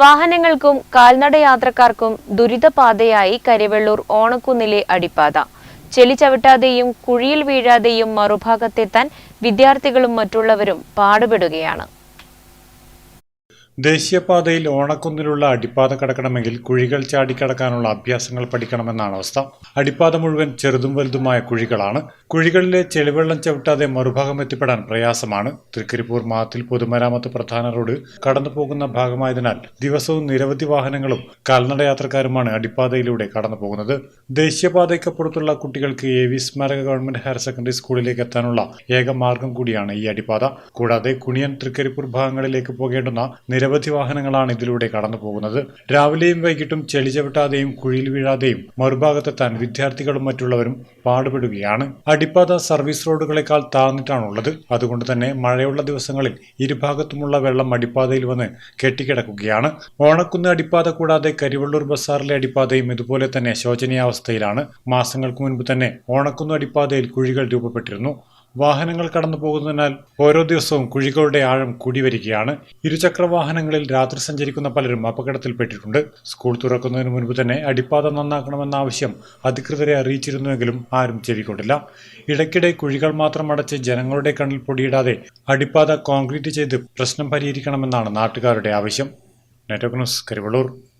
വാഹനങ്ങൾക്കും കാൽനടയാത്രക്കാർക്കും ദുരിതപാതയായി കരിവെള്ളൂർ ഓണക്കുന്നിലെ അടിപ്പാത. ചെളി ചവിട്ടാതെയും കുഴിയിൽ വീഴാതെയും മറുഭാഗത്തെത്താൻ വിദ്യാർത്ഥികളും മറ്റുള്ളവരും പാടുപെടുകയാണ്. ദേശീയപാതയിൽ ഓണക്കുന്നിലുള്ള അടിപ്പാത കടക്കണമെങ്കിൽ കുഴികൾ ചാടിക്കടക്കാനുള്ള അഭ്യാസങ്ങൾ പഠിക്കണമെന്നാണ് അവസ്ഥ. അടിപ്പാത മുഴുവൻ ചെറുതും വലുതുമായ കുഴികളാണ്. കുഴികളിലെ ചെളിവെള്ളം ചവിട്ടാതെ മറുഭാഗം എത്തിപ്പെടാൻ പ്രയാസമാണ്. തൃക്കരിപ്പൂർ മാത്തിൽ പൊതുമരാമത്ത് പ്രധാന റോഡ് കടന്നുപോകുന്ന ഭാഗമായതിനാൽ ദിവസവും നിരവധി വാഹനങ്ങളും കാൽനട യാത്രക്കാരുമാണ് അടിപ്പാതയിലൂടെ കടന്നു പോകുന്നത് ദേശീയപാതയ്ക്കപ്പുറത്തുള്ള കുട്ടികൾക്ക് എ വി സ്മാരക ഗവൺമെന്റ് ഹയർ സെക്കൻഡറി സ്കൂളിലേക്ക് എത്താനുള്ള ഏക മാർഗം കൂടിയാണ് ഈ അടിപ്പാത. കൂടാതെ കുണിയൻ തൃക്കരിപ്പൂർ ഭാഗങ്ങളിലേക്ക് പോകേണ്ടുന്ന നിരവധി വാഹനങ്ങളാണ് ഇതിലൂടെ കടന്നു പോകുന്നത്. രാവിലെയും വൈകിട്ടും ചെളി ചവിട്ടാതെയും കുഴിയിൽ വീഴാതെയും മറുഭാഗത്തെത്താൻ വിദ്യാർത്ഥികളും മറ്റുള്ളവരും പാടുപെടുകയാണ്. അടിപ്പാത സർവീസ് റോഡുകളെക്കാൾ താഴ്ന്നിട്ടാണുള്ളത്. അതുകൊണ്ട് തന്നെ മഴയുള്ള ദിവസങ്ങളിൽ ഇരുഭാഗത്തുമുള്ള വെള്ളം അടിപ്പാതയിൽ വന്ന് കെട്ടിക്കിടക്കുകയാണ്. ഓണക്കുന്ന് അടിപ്പാത കൂടാതെ കരിവള്ളൂർ ബസാറിലെ അടിപ്പാതയും ഇതുപോലെ തന്നെ ശോചനീയാവസ്ഥയിലാണ്. മാസങ്ങൾക്ക് മുൻപ് തന്നെ ഓണക്കുന്ന് അടിപ്പാതയിൽ കുഴികൾ രൂപപ്പെട്ടിരുന്നു. വാഹനങ്ങൾ കടന്നു പോകുന്നതിനാൽ ഓരോ ദിവസവും കുഴികളുടെ ആഴം കൂടി വരികയാണ് ഇരുചക്ര വാഹനങ്ങളിൽ രാത്രി സഞ്ചരിക്കുന്ന പലരും അപകടത്തിൽപ്പെട്ടിട്ടുണ്ട്. സ്കൂൾ തുറക്കുന്നതിന് മുൻപ് തന്നെ അടിപ്പാത നന്നാക്കണമെന്ന ആവശ്യം അധികൃതരെ അറിയിച്ചിരുന്നുവെങ്കിലും ആരും ചെവിക്കൊണ്ടില്ല. ഇടയ്ക്കിടെ കുഴികൾ മാത്രം അടച്ച് ജനങ്ങളുടെ കണ്ണിൽ പൊടിയിടാതെ അടിപ്പാത കോൺക്രീറ്റ് ചെയ്ത് പ്രശ്നം പരിഹരിക്കണമെന്നാണ് നാട്ടുകാരുടെ ആവശ്യം. Network news Karivellur.